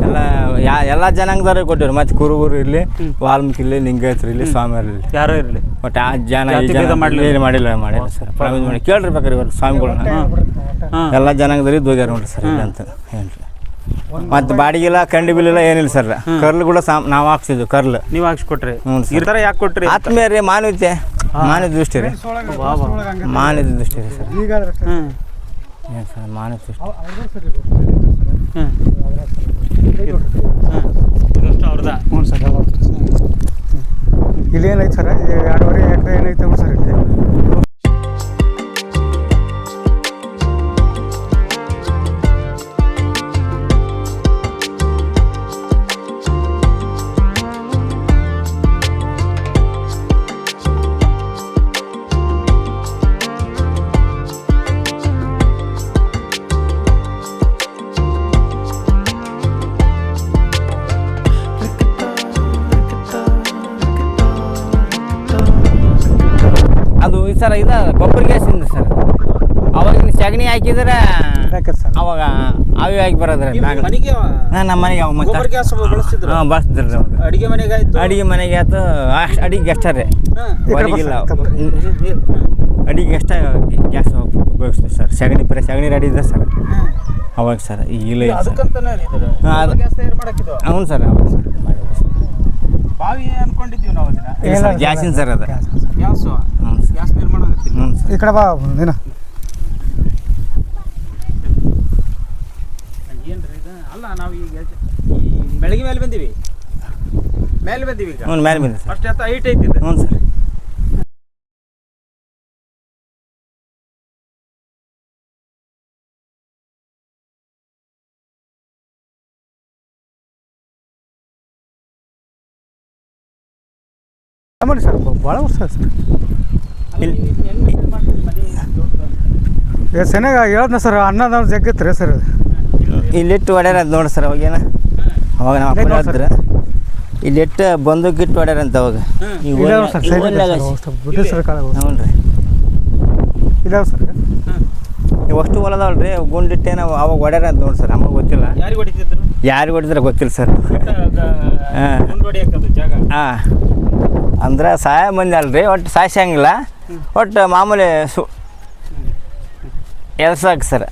ಎಲ್ಲ ಯಾ ಎಲ್ಲ ಜನಾಂಗದವ್ರಿಗೆ ಕೊಟ್ಟಿವ್ರಿ. ಮತ್ತೆ ಕುರುಬರು ಇರಲಿ ವಾಲ್ಮೀಕಿ ಇರಲಿ ಲಿಂಗಾಯತ್ರಿ ಇರಲಿ ಸ್ವಾಮಿ ಇರಲಿ. ಯಾರೋ ಇರಲಿ. ಒಟ್ಟು ಆ ಜನ ಈ ಜನ ಮಾಡಿಲ್ಲ ಮಾಡಿಲ್ಲ ಸರ್. ಪ್ರಾಮಿಸ್ ಮಾಡಿ ಕೇಳ್ರಿ ಬೇಕಾರೆ ಇವರು ಸ್ವಾಮಿಗಳನ್ನ ಎಲ್ಲ ಜನಾಂಗದವ್ರಿಗೆ ದೋಗ್ಯಾರ ನೋಡ್ರಿ ಸರ್. ಅಂತ ಏನು ಮತ್ತು ಬಾಡಿಗೆಲ್ಲ ಕಂಡಿ ಬಿಲ್ ಇಲ್ಲ ಏನಿಲ್ಲ ಸರ್. ಕರ್ಲ್ ಕೂಡ ಸಾಮ್ ನಾವು ಹಾಕ್ಸಿದ್ವಿ ಕರ್ಲ್. ನೀವು ಹಾಕ್ಸ್ಕೊಟ್ರಿ. ಹ್ಞೂ ಸರ್. ಈ ತರ ಯಾಕೆ ಕೊಟ್ರಿ ಆತ್ಮೀಯ ರೀ ಮಾನವೀಯತೆ ಮಾನವ ದೃಷ್ಟಿ ರೀ. ಮಾನವ ದೃಷ್ಟಿ ರೀ ಸರ್. ಈಗ ಹ್ಮ್. ಏನು ಸರ್ ಮಾನವ ದೃಷ್ಟಿ? ಹ್ಮ್. ಅವ್ರದ. ಹ್ಞೂ ಸರ್ ಇಲ್ಲಿ ಏನೈತೆ ಸರ್ ಎರಡೂವರೆ ಎಕರೆ ಏನೈತೆ ಸರ್ ಇಲ್ಲಿ? ಸರ್ ಇದು ಗೊಬ್ಬರ ಗ್ಯಾಸಿಂದ ಸರ್ ಅವಾಗಿನ ಸಗಣಿ ಹಾಕಿದ್ರೆ ಅವಾಗ ಆವಿ ಆಗಿ ಬರೋದ್ರೆ ಹಾಂ ನಮ್ಮ ಮನೆಗೆ ಅವಾಗ ಮತ್ತೆ ಗೊಬ್ಬರ ಗ್ಯಾಸ್ ಬಳಸ್ತಿದ್ರು ಹಾಂ ಬಳಸ್ತಿದ್ರಿ ರೀ ಅವಾಗ ಅಡಿಗೆ ಮನೆಗೆ ಆಯ್ತು ಅಡಿಗೆ ಮನೆಗೆ ಆಯ್ತು ಅಷ್ಟು ಅಡಿಗೆ ಅಷ್ಟೇ ರೀ ಹೊರಗಿಲ್ಲ ಅಡಿಗೆ ಅಷ್ಟೇ ಗ್ಯಾಸ್ ಉಪಯೋಗಿಸ್ತೀವಿ ಸರ್ ಸಗಣಿ ಬರೀ ಸಗಣಿ ರೆಡಿ ಇದೆ ಸರ್ ಅವಾಗ ಸರ್ ಈಗ ಇಲ್ಲ ಸರ್ ಅದಕ್ಕಂತಾನೆ ಹಾಂ ಗ್ಯಾಸ್ ತಯಾರು ಮಾಡಕ್ಕಿದ್ದು ಹ್ಞೂ ಸರ್ ಹೌದು ಸರ್ ಬಾವಿ ಅನ್ಕೊಂಡಿದ್ದೀವಿ ನಾವು ಗ್ಯಾಸಿನ ಸರ್ ಅದು ಗ್ಯಾಸ್ ಗ್ಯಾಸ್ ನಿರ್ಮಾಣ ಹ್ಞೂ ಸರ್. ಈ ಕಡೆ ಬಾ ನೀನು. ಇದು? ಅಲ್ಲ ನಾವು ಈಗ ಈ ಬೆಳಗ್ಗೆ ಮೇಲೆ ಬಂದೀವಿ. ಮೇಲೆ ಬಂದೀವಿ ಈಗ. ಹ್ಞೂ ಮೇಲೆ ಬಂದಿವಿ ಫಸ್ಟ್ ಎತ್ತ ಹೈಟ್ ಐತಿದೆ ಹ್ಞೂ ಸರ್. ಭಾಳ ವರ್ಷ ಆಯ್ತು ಸರ್. ಇಲ್ಲಿ ಚೆನ್ನಾಗಿ ಹೇಳ್ದ ಸರ್ ಅನ್ನದ ಜಗ್ಗಿತ್ತು ರೀ ಸರ್ ಇಲ್ಲಿಟ್ಟು ಹೊಡ್ಯಾರ ನೋಡಿ ಸರ್ ಅವಾಗೇನ ಅವಾಗ ನಾವು ಅಪ್ಪ ಇಲ್ಲಿಟ್ಟು ಇಲ್ಲಿ ಎಟ್ಟು ಬಂದೂಕ್ ಇಟ್ಟು ಹೊಡ್ಯಾರಂತ ಅವಾಗ. ಹ್ಞೂ ರೀ ಇದಾವ ಸರ್. ಇವು ಅಷ್ಟು ಹೊಲದವಲ್ರಿ ಗುಂಡಿಟ್ಟೆ ನಾವು ಅವಾಗ ಹೊಡ್ಯಾರ ಅಂತ ನೋಡಿ ಸರ್ ನಮಗೆ ಗೊತ್ತಿಲ್ಲ. ಯಾರಿಗೆ ಹೊಡಿತಿದ್ರು? ಯಾರಿಗೆ ಹೊಡಿದ್ರೆ ಗೊತ್ತಿಲ್ಲ ಸರ್. ಹಾಂ. ಅಂದ್ರೆ ಸಹಾಯ ಮಂದಿ ಅಲ್ರಿ ಒಟ್ಟು ಸಾಯಿಸಂಗಿಲ್ಲ ಒಟ್ಟು ಮಾಮೂಲಿ ಸು ಎಲ್ಸಾಕ್ ಸರ್.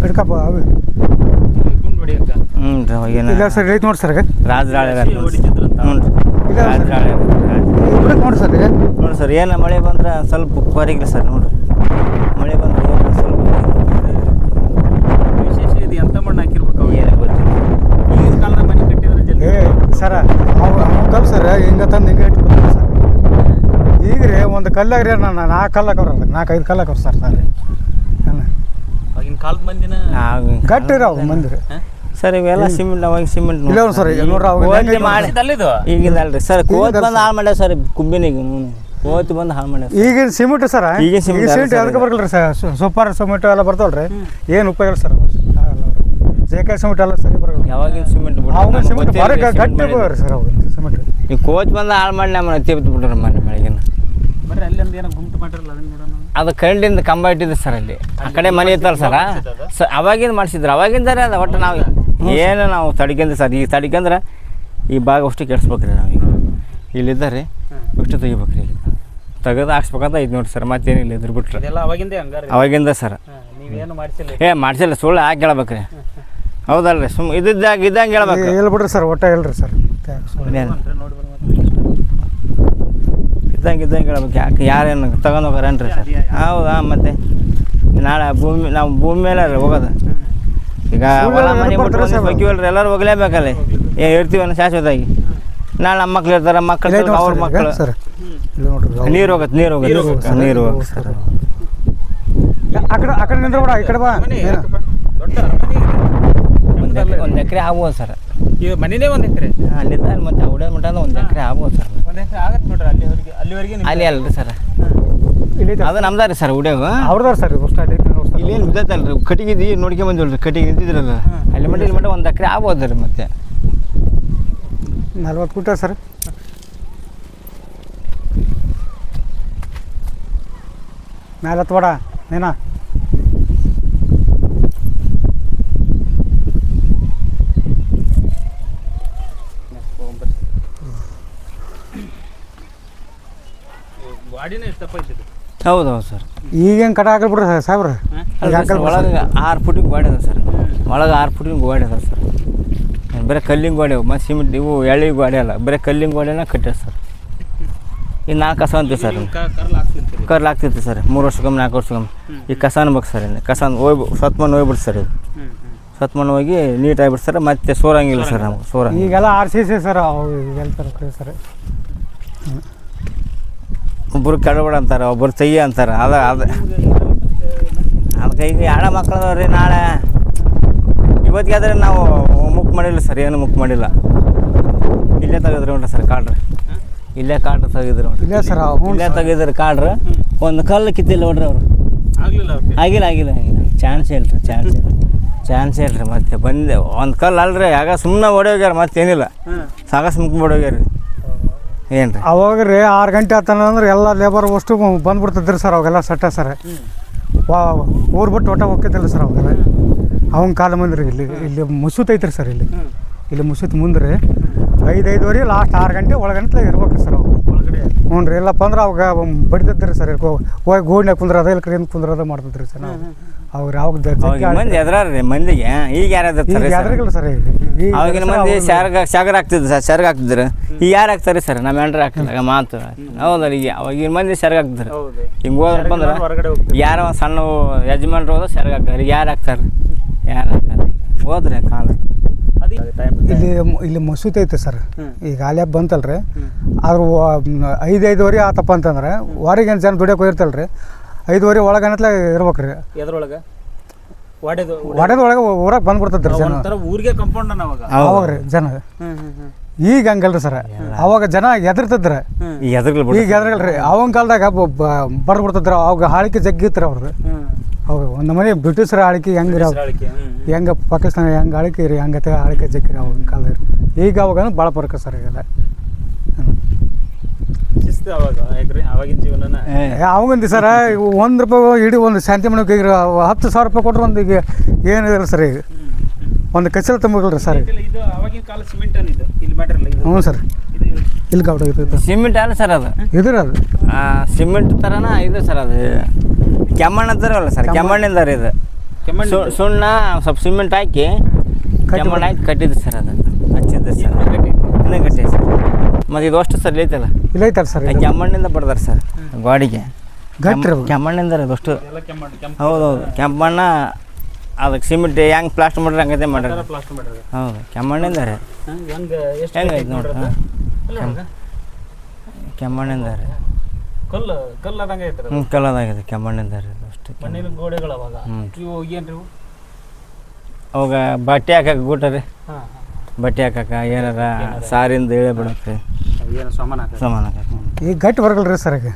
ಹಿಡ್ಕಪ್ಪ ಹ್ಞೂ ರೀ ಇಲ್ಲ ಸರ್ ಐತೆ ನೋಡಿ ಸರ್ ರಾಜರಾಳೆ ಹ್ಞೂ ರೀ ರಾಜರಾಳೆ ಸರ್. ನೋಡಿ ಸರ್ ಏನು ಮಳೆ ಬಂದ್ರೆ ಸ್ವಲ್ಪ ಕೊರಿಗಿಲ್ಲ ಸರ್ ನೋಡಿರಿ ಮಳೆ ಬಂದ್ರೆ ಏನು ಸ್ವಲ್ಪ ವಿಶೇಷ ಇದು ಎಂತ ಮಣ್ಣು ಹಾಕಿರ್ಬೇಕು ಅವಾಗ ಏನು ಗೊತ್ತಿಲ್ಲ ಈಗಿನ ಕಾಲದ ಮನೆ ಕಟ್ಟಿದ್ರೆ ಜಲ್ದಿ ಏ ಸರ ಅವು ಅವು ಕಲ್ ಸರ್ ಹಿಂಗೆ ತಂದು ಹಿಂಗೆ ಇಟ್ಬಿಡ್ತಾರೆ ಸರ್ ಈಗ ರೀ ಒಂದು ಕಲ್ಲಾಗ್ರಿ ರೀ ನಾನು ನಾಲ್ಕು ಕಲ್ಲು ಹಾಕವ್ರ ನಾಲ್ಕು ಐದು ಕಲ್ಲು ಹಾಕವ್ರ ಸರ್. ಸರ್ ಆಗಿನ ಕಾಲದ ಮಂದಿನ? ಗಟ್ಟಿ ರೀ ಅವು ಮಂದಿ. ರೀ ಸರ್ ಇವೆಲ್ಲ ಸಿಮೆಂಟ್ ಅವಾಗ ಸಿಮೆಂಟ್ ಇಲ್ಲ ಸರ್ ನೋಡ್ರಿ ಅವಾಗ ಮಾಡಿ ಅಲ್ಲಿದು ಅಲ್ರಿ ಸರ್ ಕೋತ್ ಬಂದು ಹಾಳು ಮಾಡ್ಯಾವ ಸರ್ ಕುಬ್ಬಿನ ಈಗ ಕೋತ್ ಬಂದು ಹಾಳು ಮಾಡ್ಯಾವ ಈಗಿನ ಸಿಮೆಂಟ್ ಸರ್? ಈಗಿನ ಈಗ ಸಿಮೆಂಟ್ ಸಿಮೆಂಟ್ ಅದಕ್ಕೆ ಸರ್. ಬರಲ್ಲ ಸರ್ ಸೂಪರ್ ಸಿಮೆಂಟ್ ಎಲ್ಲ ಬರ್ತಾವಲ್ರಿ. ಏನು ಉಪಯೋಗ ಇಲ್ಲ ಸರ್ ಕೆ ಸಿಮೆಂಟ್ ಎಲ್ಲ ಸರಿ ಬರಲ್ಲ ಯಾವಾಗಿನ ಸಿಮೆಂಟ್ ಅವಾಗ ಸಿಮೆಂಟ್ ಭಾರಿ ಗಟ್ಟಿ ಸರ್ ಅವಾಗ ಸಿಮೆಂಟ್. ಈ ಕೋಚ್ ಬಂದು ಹಾಳು ಮಾಡಿ ನಮ್ಮ ತಿಬ್ತು ಬಿಟ್ರು ಮನೆ ಬೆಳಗಿನ ಬರ್ರಿ ಅಲ್ಲಿಂದ ಏನೋ ಗುಂಟು ಮಾಡಿರಲ್ಲ ಅದನ್ನ ನೋಡೋಣ. ಅದು ಕರೆಂಟಿಂದ ಕಂಬ ಇಟ್ಟಿದ್ದು ಸರ್ ಅಲ್ಲಿ. ಆ ಕಡೆ ಮನೆ ಇತ್ತಲ್ಲ ಸರ? ಸ ಅವಾಗಿಂದ ಮಾಡಿಸಿದ್ರು ಅವಾಗಿಂದಾರೆ ಅದು ಒಟ್ಟು ನಾವು ಏನು ನಾವು ತಡಿಕೆಂದ್ರೆ ಸರ್ ಈಗ ತಡಿಕೆಂದ್ರೆ ಈ ಭಾಗ ಅಷ್ಟು ಕೆಡಿಸ್ಬೇಕ್ರಿ ನಾವೀಗ ಇಲ್ಲಿದ್ದಾರೆ ಅಷ್ಟು ತೆಗಿಬೇಕ್ರಿ ಇಲ್ಲಿ. ತೆಗೆದು ಹಾಕ್ಸ್ಬೇಕಂತ ಇದು ನೋಡಿ ಸರ್ ಮತ್ತೇನಿಲ್ಲ ಇದ್ರ ಬಿಟ್ರೆ. ಅವಾಗಿಂದೇ ಹಂಗಾರೆ. ಅವಾಗಿಂದ ಸರ್. ಏ ನೀವೇನು ಮಾಡಿಸಿಲ್ಲ ಏ ಮಾಡ್ಸಿಲ್ಲ ಸುಳ್ಳು ಹಾಕಿ ಹೇಳ್ಬೇಕ್ರಿ. ಹೌದಲ್ರಿ ಸುಮ್ ಇದ್ದಾಗ ಇದ್ದಂಗೆ ಹೇಳ್ಬೇಕು. ಇಲ್ಲ ಬಿಡ್ರಿ ಸರ್ ಒಟ್ಟ ಹೇಳ್ರಿ ಸರ್. ಇದ್ದಂಗೆ ಇದ್ದಂಗೆ ಹೇಳ್ಬೇಕು ಯಾಕೆ ಯಾರೇನು ತಗೊಂಡು ಹೋಗಾರೇನ್ರಿ ಸರ್? ಹೌದಾ ಮತ್ತೆ? ನಾಳೆ ಭೂಮಿ ನಾವು ಭೂಮಿ ಮೇಲೆ ರೀ ಹೋಗೋದು. ಈಗ ಹೊಲ ಮನೆ ಬಿಟ್ಟು ಬಗ್ಗಿವಲ್ರಿ ಎಲ್ಲರೂ ಹೋಗ್ಲೇಬೇಕಲ್ಲ. ಏ ಇರ್ತೀವನ್ನ ಶಾಶ್ವತವಾಗಿ. ನಾಳೆ ನಮ್ಮ ಮಕ್ಳು ಇರ್ತಾರೆ ಮಕ್ಕಳು ಇರ್ತಾರೆ, ಅವ್ರ ಮಕ್ಕಳು ಸರ್ ನೀರು ಹೋಗತ್ತೆ ನೀರು ಹೋಗುತ್ತೆ ನೀರು ಹೋಗುತ್ತೆ ಸರ್ ಆ ಕಡೆ ಆ ಕಡೆ ನಿಂದ್ರ ಈ ಕಡೆ ಬಾ. ಒಂದು ಎಕರೆ ಒಂದು ಎಕರೆ ಆಗ್ಬೋದು ಸರ್. ಈ ಮನೇನೇ ಒಂದು ಎಕರೆ? ಅಲ್ಲಿಂದ ಮತ್ತೆ ಉಡೇ ಮಟ್ಟ ಒಂದು ಎಕರೆ ಆಗ್ಬೋದು ಸರ್. ಒಂದು ಎಕರೆ ಆಗತ್ತೆ ನೋಡ್ರಿ ಅಲ್ಲಿವರೆಗೆ ಅಲ್ಲಿವರೆಗೆ ನಿಮ್ದು- ಅಲ್ಲಿ ಅಲ್ರಿ ಸರ್. ಇಲ್ಲಿ. ಅದು ನಮ್ದಾರಿ ಸರ್ ಉಡ್ಯಾಗ ಅವ್ರದಾರ ಸರ್ ಅಷ್ಟು ಅಲ್ಲಿ. ಇಲ್ಲೇನು ಬಿದ್ದೈತಲ್ರಿ ಕಟ್ಟಿಗೆ ಇದ್ದು ನೋಡ್ಕೊಂಡ್ ಬಂದಿಲ್ರಿ ಕಟ್ಟಿಗೆ ನಿಂತಿದ್ರಲ್ಲ. ಅಲ್ಲಿ ಮಟ್ಟ ಇಲ್ಲಿ ಮಟ್ಟ ಒಂದು ಎಕರೆ ಆಗ್ಬೋದು ರೀ ಮತ್ತೆ. ನಲ್ವತ್ತು ಫುಟ ಸರ್. ಮ್ಯಾಲೆ ಹತ್ಬೇಡ ನೀನ? ಗಾಡಿನೇ ಇದ್ದಿದ್ದು. ಹೌದು ಹೌದು ಸರ್. ಈಗೇನು ಕಟ ಹಾಕಲ್ ಬಿಡ್ರಿ ಸಾಹೇಬ್ರ ಈಗ ಹಾಕಲ್ ಬಿಡ್ರಿ ಒಳಗೆ ಆರು ಫುಟಿಗೆ ಗೋಡೆ ಅದ ಸರ್. ಒಳಗೆ ಆರು ಫುಟ್ ಗೋಡೆ ಅದ ಸರ್. ಬರೀ ಕಲ್ಲಿನ ಗೋಡೆ ಮತ್ತು ಸಿಮೆಂಟ್ ಇವು ಎಳ್ಳಿ ಗೋಡೆ ಅಲ್ಲ ಬರೀ ಕಲ್ಲಿನ ಗೋಡೆನ ಕಟ್ಟ್ಯಾರ ಸರ್. ಇನ್ನು ನಾಲ್ಕು ಕಸ ಅಂತೀವಿ ಸರ್. ಕರ್ಲ್ ಆಗ್ತಿತ್ತು ಸರ್. ಮೂರು ವರ್ಷಕ್ಕೊಮ್ಮೆ ನಾಲ್ಕು ವರ್ಷಕ್ಕೊಮ್ಮೆ. ಈ ಕಸ ಅನ್ಬೇಕು ಸರ್ ಇನ್ನು. ಕಸ ಹೋಗಿ ಸತ್ಮಣ್ಣು ಹೋಗ್ಬಿಡ್ತು ಸರ್ ಇದು. ಸತ್ಮಣ್ಣ ಹೋಗಿ ನೀಟ್ ಆಗಿಬಿಡ್ತು ಸರ್ ಮತ್ತೆ ಸೋರಂಗಿಲ್ಲ ಸರ್ ನಮ್ಗೆ ಸೋರಂಗಿಲ್ಲ. ಈಗೆಲ್ಲ ಆರ್ ಸಿ ಸಿ ಸರ್ ಹೇಳ್ತಾರೆ ಈಗೆಲ್ಲ ಸರ್. ಒಬ್ಬರು ಕೆಡಬೇಡ ಅಂತಾರೆ ಒಬ್ಬರು ತೆಯ್ಯ ಅಂತಾರೆ. ಅದ ಅದು. ಅದಕ್ಕೆ ಈಗ ಯಾಡ ಮಕ್ಕಳು ಅದಾವ್ರಿ ನಾಳೆ? ಇವತ್ತಿಗೆ ಆದ್ರೆ ನಾವು ಮುಕ್ ಮಾಡಿಲ್ಲ ಸರ್ ಏನು ಮುಕ್ ಮಾಡಿಲ್ಲ. ಇಲ್ಲೇ ತೆಗೆದ್ರಿ ನೋಡ್ರಿ ಸರ್ ಕಾಡ್ರಿ. ಇಲ್ಲೇ ಕಾಡ್ರಿ ತೆಗೆದ್ರು ನೋಡ್ರಿ ಇಲ್ಲೇ ಸರ್ ಇಲ್ಲೇ ತೆಗೆದ್ರು ಕಾಡ್ರಿ. ಒಂದು ಕಲ್ಲು ಕಿತ್ತಿಲ್ಲ ನೋಡ್ರಿ ಅವರು. ಆಗ್ಲಿಲ್ಲ ಆಗಿಲ್ಲ ಆಗಿಲ್ಲ ಆಗಿಲ್ಲ. ಚಾನ್ಸ್ ಇಲ್ಲ ರೀ ಚಾನ್ಸ್ ಇಲ್ಲ. ಚಾನ್ಸ್ ಇಲ್ಲ ರೀ ಮತ್ತೆ ಬಂದೆ. ಒಂದು ಕಲ್ಲು ಅಲ್ರಿ ಆಗ ಸುಮ್ಮನೆ ಓಡೋಗ್ಯಾರ ಮತ್ತೇನಿಲ್ಲ. ಸಾಗಸ್ ಸಾಕಷ್ಟು ಮುಕ್ ಬಿಡೋಗ್ಯಾರ ರೀ. ಏನು ರೀ ಅವಾಗ ರೀ ಆರು ಗಂಟೆ ಆತನ ಅಂದ್ರೆ ಎಲ್ಲ ಲೇಬರ್ ಅಷ್ಟು ಬಂದ್ಬಿಡ್ತಿದ್ರು ಸರ್ ಅವಾಗೆಲ್ಲ ಸಟ್ಟ ಸರ್. ವಾ ಊರು ಬಿಟ್ಟು ಒಟ್ಟ ಹೋಗ್ತಿದ್ದಿಲ್ಲ ಸರ್ ಅವಾಗೆಲ್ಲ. ಅವನ ಕಾಲ ಮಂದಿರಿ ಇಲ್ಲಿ ಇಲ್ಲಿ ಮುಸುತ್ ಐತ್ರಿ ಸರ್ ಇಲ್ಲಿ. ಇಲ್ಲಿ ಮುಸುತ್ ಮುಂದ್ರಿ ಐದುವರೆ ಲಾಸ್ಟ್ ಆರು ಗಂಟೆ ಒಳಗಂಟ್ಲೆ ಇರ್ಬೇಕು ಸರ್ ಅವಾಗ. ಒಳಗಡೆ ಹ್ಞೂ ರೀ ಇಲ್ಲಪ್ಪ ಅಂದ್ರೆ ಅವಾಗ ಬಡಿತಿದ್ರಿ ಸರ್ ಹೋಗಿ ಗೋಡ್ನ್ಯಾಗ ಕುಂದ್ರದ ಇಲ್ಲಿ ಕಡೆ ಕುಂದ್ರದ ಮಾಡ್ತಿದ್ರಿ ಸರ್ ನಾವು. ಅವ್ರು ಅವಾಗ ಮಂದಿ ಎದ್ರಾರ ರೀ ಮಂದಿಗೆ ಈಗ ಯಾರು ಈಗ ಸರ್? ಈಗ. ಈಗ ಅವಾಗಿನ ಮಂದಿ ಶಾರ್ಗ ಆಗ್ತಿದ್ರು ಹಾಕ್ತಿದ್ರು ಸರ್ ಶರ್ಗ್ ಆಗ್ತಿದ್ರು ಈಗ ಯಾರು ಆಗ್ತಾರೆ ಸರ್? ನಮ್ಮ ಎಂಟ್ರ್ ಹಾಕಿಲ್ಲ ಈಗ ಮಾತು ಹೌದಲ್ಲ ಈಗ ಅವಾಗಿನ ಮಂದಿ ಶರ್ಗ್ ಆಗ್ತಿದ್ರು ಹೌದು. ಹಿಂಗೆ ಹೋದ್ರಪ್ಪ ಅಂದ್ರೆ ಯಾರೋ ಒಂದು ಸಣ್ಣ ಯಜಮಾನ್ರು ಹೋದ್ರೆ ಶರ್ಗ್ ಹಾಕ್ತಾರೆ. ಯಾರು ಆಗ್ತಾರೆ ಯಾರು ಆಗ್ತಾರೆ ಹೋದ್ರೆ ಕಾಲ. ಇಲ್ಲಿ ಇಲ್ಲಿ ಮಸೂತಿ ಐತೆ ಸರ್. ಈ ಈಗ ಆಲ್ಯಾಗ ಬಂತಲ್ರಿ ಆದ್ರೆ ಐದು ಐದುವರೆ ಆತಪ್ಪ ಅಂತಂದ್ರೆ ವಾರಿಗೆ ಏನು ಜನ ದುಡಿಯೋಕೆ ಹೋಗಿರ್ತಲ್ರಿ. ಐದುವರೆ ಒಳಗನತ್ಲೆ ಇರ್ಬೇಕು ರೀ ಎದ್ರೊಳಗೆ? ಹೊಡೆದ ಒಳಗೆ ಊರಾಗ ಬಂದ್ಬಿಡ್ತದ್ರಿ ಜನ. ಊರಿಗೆ ಕಂಪೌಂಡ್ ಅವಾಗ? ರೀ ಜನ. ಈಗ ಹಂಗಲ್ರಿ ಸರ್. ಅವಾಗ ಜನ ಎದರ್ತದ್ರ ಈಗ ಎದರ್ಗಲ್ರಿ ಅವನ ಕಾಲದಾಗ ಬರ್ದು ಬಿಡ್ತದ್ರ ಅವಾಗ ಹಾಳಿಕೆ ಜಗ್ಗಿತ್ರ ಅವ್ರದ್ದು ಅವಾಗ ಒಂದು ಮನೆ ಬ್ರಿಟಿಷರ ಆಳ್ಕೆ ಹೆಂಗೆ. ಹೆಂಗೆ ಪಾಕಿಸ್ತಾನ ಹೆಂಗೆ ಆಳ್ಕೆ ರೀ ಹಂಗತೆ ಆಳ್ಕೆ ಜಗ್ಗಿರಿ ಅವಾಗಿನ ಕಾಲದಲ್ಲಿ ಈಗ ಅವಾಗ ಭಾಳ ಫರ್ಕ ಸರ್ ಈಗೆಲ್ಲ. ಅವಾಗಿಂದ ಸರ್ ಒಂದು ರೂಪಾಯಿ ಇಡೀ ಒಂದು ಶಾಂತಿ ಮನೆಗೆ ಈಗ ಹತ್ತು ಸಾವಿರ ರೂಪಾಯಿ ಕೊಟ್ರೆ ಒಂದು ಈಗ ಏನಿದೆ ಸರ್ ಈಗ. ಒಂದು ಕಚಲ ತುಂಬಿಲ್ರಿ ಸರ್. ಇದು ಅವಾಗಿನ ಕಾಲ ಸಿಮೆಂಟ್ ಇದು? ಇಲ್ಲಿ ಮಾಡ್ರಲ್ಲ ಇದು? ಹ್ಞೂ ಸರ್. ಇದು ಇಲ್ಲಿ ಇದು ಸಿಮೆಂಟ್ ಅಲ್ಲ ಸರ್ ಅದು. ಇದ್ರ ಅದು? ಆ, ಸಿಮೆಂಟ್ ಥರನ ಇದು ಸರ್ ಅದು. ಕೆಮ್ಮಣ್ಣ ಅಂತಾರಲ್ಲ ಸರ್ ಕೆಮ್ಮಣ್ಣಿಂದ ರೀ ಇದು ಕೆಮ್ಮಣ್ಣು ಸುಣ್ಣ ಸ್ವಲ್ಪ ಸಿಮೆಂಟ್ ಹಾಕಿ ಕೆಮ್ಮಣ್ಣ ಹಾಕಿ ಕಟ್ಟಿದ್ದು ಸರ್ ಅದು. ಹಚ್ಚಿದ್ದು ಸರ್. ಇನ್ನೂ ಕಟ್ಟಿದೆ ಸರ್. ಮತ್ತು ಇದು ಅಷ್ಟು ಸರ್ ಐತಲ್ಲ ಇಲ್ಲ ಐತಲ್ಲ ಸರ್ ಕೆಮ್ಮಣ್ಣಿಂದ ಬಡ್ದಾರೆ ಸರ್ ಗಾಡಿಗೆ. ಗಟ್ಟಿ ಕೆಮ್ಮಣ್ಣಿಂದ ರೀ ಅದಷ್ಟು ಎಲ್ಲ ಕೆಮ್ಮಣ್ಣು ಕೆಂಪು ಹೌದೌದು. ಕೆಮ್ಮಣ್ಣ ಅದಕ್ಕೆ ಸಿಮೆಂಟ್ ಹೆಂಗೆ ಪ್ಲಾಸ್ಟರ್ ಮಾಡ್ರಿ ಹಂಗತೆ ಮಾಡ್ರಿ ಪ್ಲಾಸ್ಟರ್ ಮಾಡ್ರಿ ಹೌದು ಕೆಮ್ಮಣ್ಣಿಂದ ರೀ ಹೆಂಗ ಎಷ್ಟು ಹೆಂಗೆ ಐತೆ ನೋಡ್ರಿ? ಕೆಮ್ಮಣ್ಣಿಂದ ರೀ ಕಲ್ಲು ಕಲ್ಲು ಐತೆ. ಹ್ಞೂ ಕಲ್ಲದಾಗಿದೆ ಕೆಮ್ಮಣ್ಣಿಂದ ರೀ ಅಷ್ಟು. ಮಣ್ಣಿನ ಗೋಡೆಗಳು ಅವಾಗ. ಇವು ಏನ್ರಿ ಇವು? ಅವಾಗ ಬಟ್ಟೆ ಹಾಕಕ್ಕೆ ಗೂಟ ರೀ ಹಾಂ ಬಟ್ಟೆ ಹಾಕಕ್ಕ ಏನಾರ ಸಾರಿಂದ ಇಳೆ ಬಿಡಕ್ಕೆ ಏನು ಸಾಮಾನು ಹಾಕ ಸಮಾನ ಈಗ ಗಟ್ಟಿ ಬರಗಲ್ರಿ ಸರ್ ಈಗ.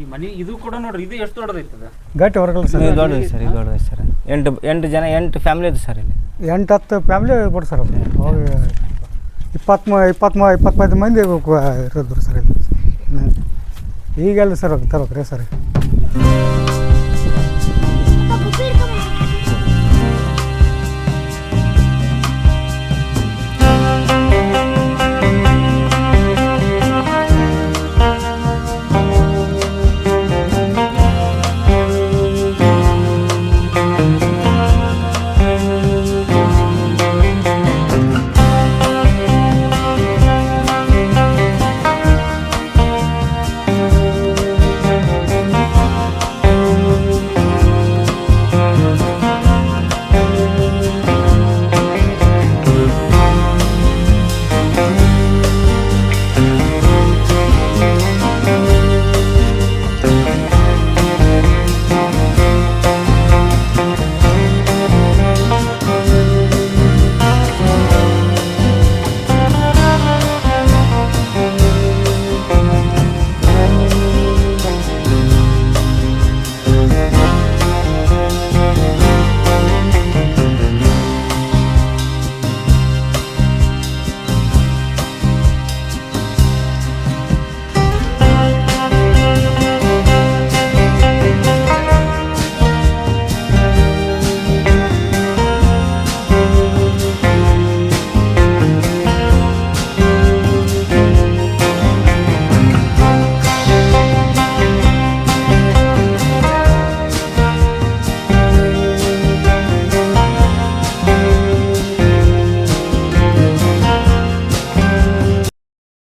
ಈ ಮನಿ ಇದು ಕೂಡ ನೋಡ್ರಿ ಇದು ಎಷ್ಟು ದೊಡ್ಡದೈತದ ಗಟ್ಟಿ ಹೊರಗಲ್ಲ ಸರ್. ಇದು ದೊಡ್ಡದು ಸರ್ ಇದು ದೊಡ್ಡದು ಸರ್. ಎಂಟು ಎಂಟು ಜನ ಎಂಟು ಫ್ಯಾಮಿಲಿ ಇದೆ ಸರ್ ಇಲ್ಲಿ. ಎಂಟು ಹತ್ತು ಫ್ಯಾಮಿಲಿ ಬಿಡು ಸರ್ ಅವಾಗ ಇಪ್ಪತ್ಮ ಇಪ್ಪತ್ಮ ಇಪ್ಪತ್ತೈದು ಮಂದಿ ಇರೋದ್ರು ಸರ್ ಇಲ್ಲಿ. ಈಗೆಲ್ಲ ಸರ್ ತರ್ಬೇಕ್ರಿ ಸರ್.